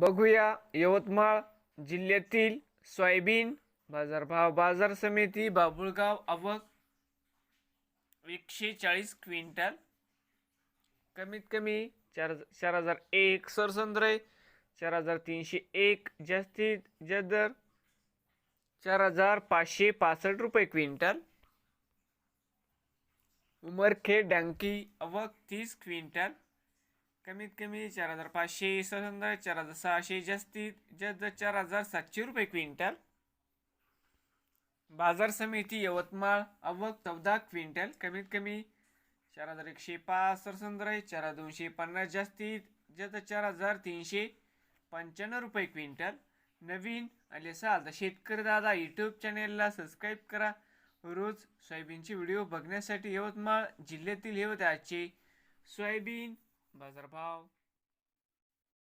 बघूया यवतमाळ जिल्ह्यातील सोयाबीन बाजारभाव बाजार समिती बाबुळगाव आवक एकशे चाळीस क्विंटल. कमीत कमी चार चार हजार एक सरसंद्रे चार हजार तीनशे एक जास्तीत जास्त दर चार हजार पाचशे पासष्ट रुपये क्विंटल. उमरखेड डँकी अवक तीस क्विंटल. कमीत कमी चार हजार पाचशे सरसंद्रे चार हजार सहाशे जास्तीत जास्त चार हजार सातशे रुपये क्विंटल. बाजार समिती यवतमाळ अवक चौदा क्विंटल. कमीत कमी चार हजार एकशे पाच सरसंद्रे चार हजार दोनशे पन्नास जास्तीत जास्त चार हजार तीनशे पंच्याण्णव रुपये क्विंटल. नवीन आले असाल तर शेतकरी दादा यूट्यूब चॅनेलला सबस्क्राईब करा. रोज सोयाबीनचे व्हिडिओ बघण्यासाठी यवतमाळ जिल्ह्यातील हे होते आजचे सोयाबीन बाजारभाव